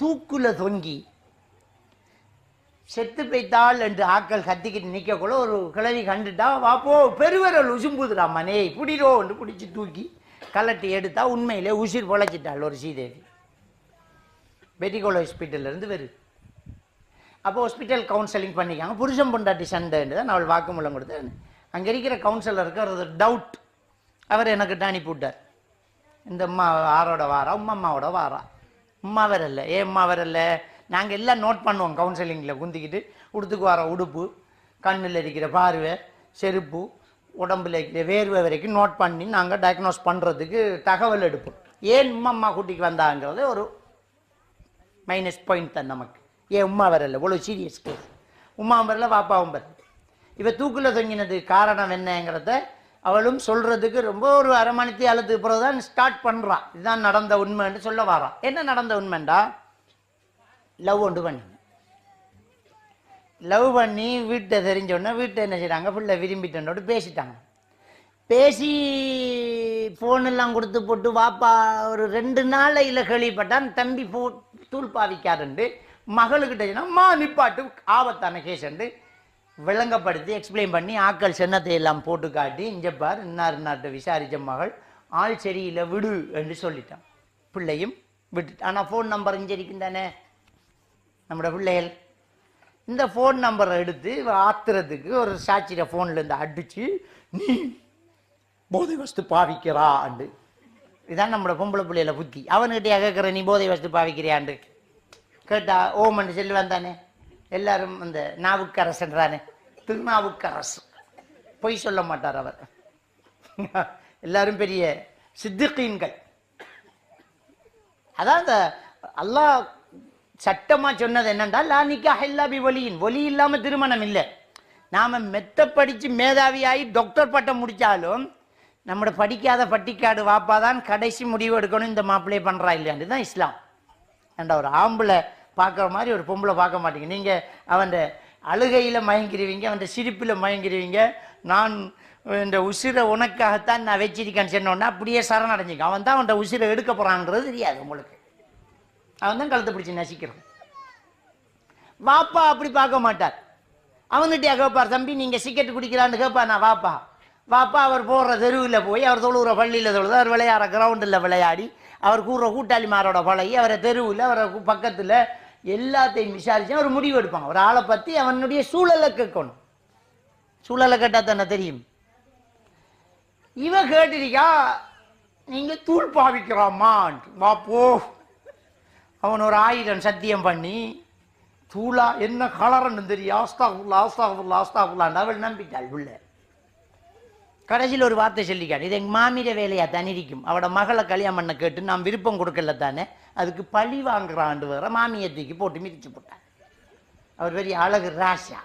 தூக்குல தொங்கி செத்து போய்த்தாள் என்று ஆக்கள் கத்திக்கிட்டு நிற்கக்குள்ள ஒரு கிழவி கண்டுட்டா வாப்போ பெருவரல் உசும்புதுடா மனே பிடிரோ என்று பிடிச்சி தூக்கி கலட்டி எடுத்தா உண்மையிலே உசிர் பொழைச்சிட்டாள் ஒரு சீதேவி பெட்டிகோல ஹாஸ்பிட்டல்லேருந்து வருது அப்போ ஹாஸ்பிட்டல் கவுன்சிலிங் பண்ணிக்காங்க. புருஷன் பொண்டாட்டி சண்டைன்னு தான் அவள் வாக்குமூலம் கொடுத்தேன். அங்கே இருக்கிற கவுன்சிலருக்கு ஒரு டவுட். அவர் எனக்கு அனுப்பி விட்டார் இந்த அம்மா ஆரோட வாரா உம்மா அம்மாவோட வாரா. உம்மா வரல ஏன் அம்மா வரல நாங்கள் எல்லாம் நோட் பண்ணுவோம் கவுன்சிலிங்கில் குந்திக்கிட்டு உடுத்துக்கு வர உடுப்பு கண்ணில் இருக்கிற பார்வை செருப்பு உடம்புல இருக்கிற வேர்வை வரைக்கும் நோட் பண்ணி நாங்கள் டயக்னோஸ் பண்ணுறதுக்கு தகவல் எடுப்போம். ஏன் உம்மா அம்மா கூட்டிக்கு வந்தாங்கிறது ஒரு மைனஸ் பாயிண்ட் தான் நமக்கு. ஏன் உம்மா வரல இவ்வளோ சீரியஸ் கேஸ் உமா வரல பாப்பாவும் வரல. இவ தூக்கில் தொங்கினது காரணம் என்னங்கிறத அவளும் சொல்றதுக்கு ரொம்ப ஒரு அரை மணித்தி அழுத்துக்கு பிறகு தான் ஸ்டார்ட் பண்ணுறான் இதுதான் நடந்த உண்மைன்னு சொல்ல வரான் என்ன நடந்த உண்மைண்டா? லவ் ஒன்று பண்ணி. லவ் பண்ணி வீட்டை தெரிஞ்சோடனே வீட்டை என்ன செய்கிறாங்க பிள்ளை விரும்பிட்டோன்னோடு பேசிட்டாங்க. பேசி ஃபோனெல்லாம் கொடுத்து போட்டு வாப்பா ஒரு ரெண்டு நாளையில் கேள்விப்பட்டான் தம்பி போ தூள் பாவிக்காதுண்டு மகளுக்கிட்ட சொன்னால் மா நிப்பாட்டு ஆபத்தான கேஸ்ண்டு விளங்கப்படுத்தி எக்ஸ்பிளைன் பண்ணி ஆக்கள் சென்னத்தை எல்லாம் போட்டு காட்டி இஞ்சப்பார் இன்னார் இன்னார்ட்ட விசாரித்த மகள் ஆள் சரியில்லை விடு என்று சொல்லிட்டான். பிள்ளையும் விட்டு ஆனால் ஃபோன் நம்பர் இங்கே தானே நம்மளோட பிள்ளைகள். இந்த ஃபோன் நம்பரை எடுத்து ஆத்துறதுக்கு ஒரு சாட்சியில ஃபோன்லேருந்து அடித்து நீ போதை வஸ்து பாவிக்கிறாண்டு இதான் நம்மளோட பொம்பளை பிள்ளையில புத்தி. அவன்கிட்ட கேட்குற நீ போதை வஸ்து பாவிக்கிறியாண்டு கேட்டா ஓமன் செல்வன் தானே எல்லாரும் அந்த நாவுக்கரசன்றானே திருநாவுக்கரசு பொய் சொல்ல மாட்டார் அவர். எல்லாரும் பெரிய சித்திகீன்கள். அதான் இந்த அல்லாஹ் சட்டமாக சொன்னது என்னென்றால் லா நிக்காஹ் இல்லா பி ஒலியின் ஒலி இல்லாமல் திருமணம் இல்லை. நாம் மெத்த படித்து மேதாவியாகி டாக்டர் பட்டம் முடித்தாலும் நம்மளை படிக்காத பட்டிக்காடு வாப்பாதான் கடைசி முடிவு எடுக்கணும் இந்த மாப்பிள்ளையை பண்ணுறா இல்லையாண்டு தான் இஸ்லாம். ஏன்டா ஒரு ஆம்பளை பார்க்குற மாதிரி ஒரு பொம்பளை பார்க்க மாட்டீங்க. நீங்கள் அவன் அழுகையில் மயங்கிருவீங்க அவன் சிரிப்பில் மயங்கிருவீங்க. நான் இந்த உசிரை உனக்காகத்தான் நான் வச்சிருக்கேன்னு சொன்னோன்னா அப்படியே சரணடைஞ்சிக்க அவன் தான் அவன் உசிரை எடுக்க போகிறான்றது தெரியாது உங்களுக்கு. அவன் தான் கழுத்தை பிடிச்சி நசிக்கிறான். வாப்பா அப்படி பார்க்க மாட்டார். அவன்கிட்டயா கேட்பார் தம்பி நீங்கள் சிக்கெட் குடிக்கலான்னு கேட்பா நான் வாப்பா. வாப்பா அவர் போடுற தெருவில் போய் அவர் தொழுகிற பள்ளியில் தொழுது அவர் விளையாடுற கிரவுண்டில் விளையாடி அவர் கூடுற கூட்டாளிமாரோட பழகி அவரை தெருவில் அவரை பக்கத்தில் எல்லாத்தையும் விசாரிச்சு அவர் முடிவு எடுப்பாங்க. ஒரு ஆளை பத்தி அவனுடைய சூழலை கேட்கணும். சூழலை கேட்டா தானே தெரியும். இவ கேட்டிருக்கா நீங்க தூள் பாவிக்கிறாமான்ட்டு வா போ. அவன் ஒரு ஆயிரம் சத்தியம் பண்ணி தூளா என்ன கலரன்னு தெரியும். ஆஸ்தாகுல்லா ஆஸ்தா ஆஸ்தாகுல்லான்னு அவள் நம்பிட்டாள் உள்ள. கடைசியில் ஒரு வார்த்தை சொல்லிக்காள் இது எங்கள் மாமிர வேலையா? தானே இருக்கும். அவட மகளை கல்யாணம் பண்ண கேட்டு நான் விருப்பம் கொடுக்கல தானே. அதுக்கு பழி வாங்குறாண்டு வேற மாமியை போட்டு மிதிச்சு போட்டார். அவர் பெரிய அழகு ராசா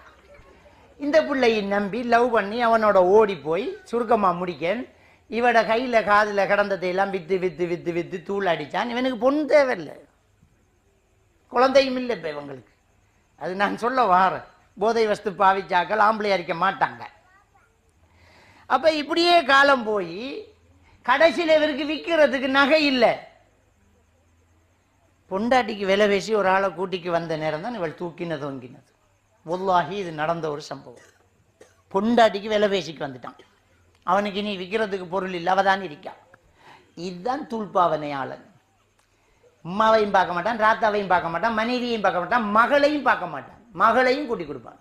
இந்த பிள்ளையை நம்பி லவ் பண்ணி அவனோட ஓடி போய் சுருக்கமாக முடிக்கன். இவட கையில் காதில் கிடந்ததை எல்லாம் வித்து வித்து வித்து வித்து தூள் அடித்தான் இவனுக்கு பொண்ணு தேவையில்லை. குழந்தையும் இல்லை இப்போ இவங்களுக்கு. அது நான் சொல்ல வாரேன். போதை வஸ்து பாவிச்சாக்கள் ஆம்பளை அரிக்க மாட்டாங்க. அப்போ இப்படியே காலம் போய் கடைசியில் இவருக்கு விற்கிறதுக்கு நகை இல்லை. பொண்டாட்டிக்கு விலை பேசி ஒரு ஆளை கூட்டிக்கு வந்த நேரம் தான் இவள் தூக்கினது தொங்கினது ஒல்லாகி இது நடந்த ஒரு சம்பவம். பொண்டாட்டிக்கு விலை பேசிக்கு வந்துட்டான். அவனுக்கு இனி விற்கிறதுக்கு பொருள் இல்லை அவதான் இருக்கான் இதுதான் தூள்பாவனையாளன் அம்மாவையும் பார்க்க மாட்டான் ராத்தாவையும் பார்க்க மாட்டான் மனைவியையும் பார்க்க மாட்டான் மகளையும் பார்க்க மாட்டான். மகளையும் கூட்டி கொடுப்பான்.